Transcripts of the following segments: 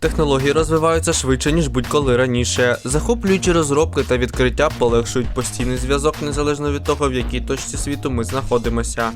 Технології розвиваються швидше, ніж будь-коли раніше. Захоплюючі розробки та відкриття полегшують постійний зв'язок незалежно від того, в якій точці світу ми знаходимося.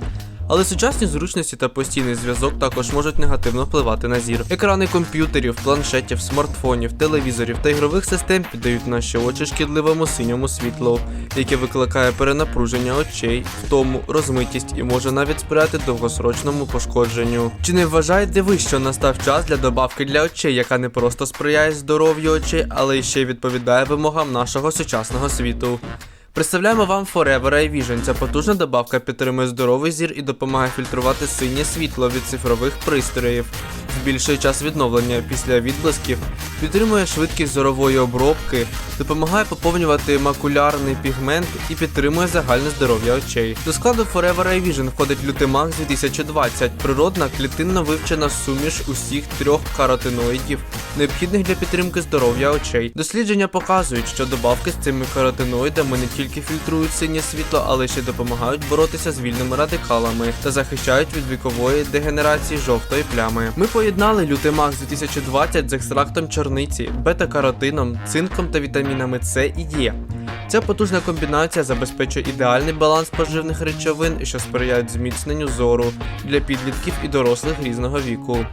Але сучасні зручності та постійний зв'язок також можуть негативно впливати на зір. Екрани комп'ютерів, планшетів, смартфонів, телевізорів та ігрових систем піддають наші очі шкідливому синьому світлу, яке викликає перенапруження очей, втому, розмитість і може навіть сприяти довгосрочному пошкодженню. Чи не вважаєте ви, що настав час для добавки для очей, яка не просто сприяє здоров'ю очей, але й ще й відповідає вимогам нашого сучасного світу? Представляємо вам Forever Eye Vision. Ця потужна добавка підтримує здоровий зір і допомагає фільтрувати синє світло від цифрових пристроїв, збільшує час відновлення після відблисків, підтримує швидкість зорової обробки, допомагає поповнювати макулярний пігмент і підтримує загальне здоров'я очей. До складу Forever Eye Vision входить Lutemax 2020, природна клітинно вивчена суміш усіх трьох каротиноїдів, необхідних для підтримки здоров'я очей. Дослідження показують, що добавки з цими каротиноїдами не тільки фільтрують синє світло, але ще допомагають боротися з вільними радикалами та захищають від вікової дегенерації жовтої плями. Ми поєднали Lutemax 2020 з екстрактом чорниці, бета-каротином, цинком та вітамінами С і Е. Ця потужна комбінація забезпечує ідеальний баланс поживних речовин, що сприяють зміцненню зору для підлітків і дорослих різного віку.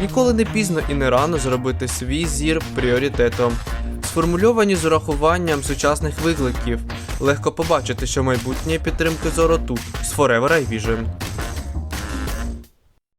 Ніколи не пізно і не рано зробити свій зір пріоритетом. Сформульовані з урахуванням сучасних викликів. Легко побачити, що майбутнє підтримки зору тут з Forever Eye Vision.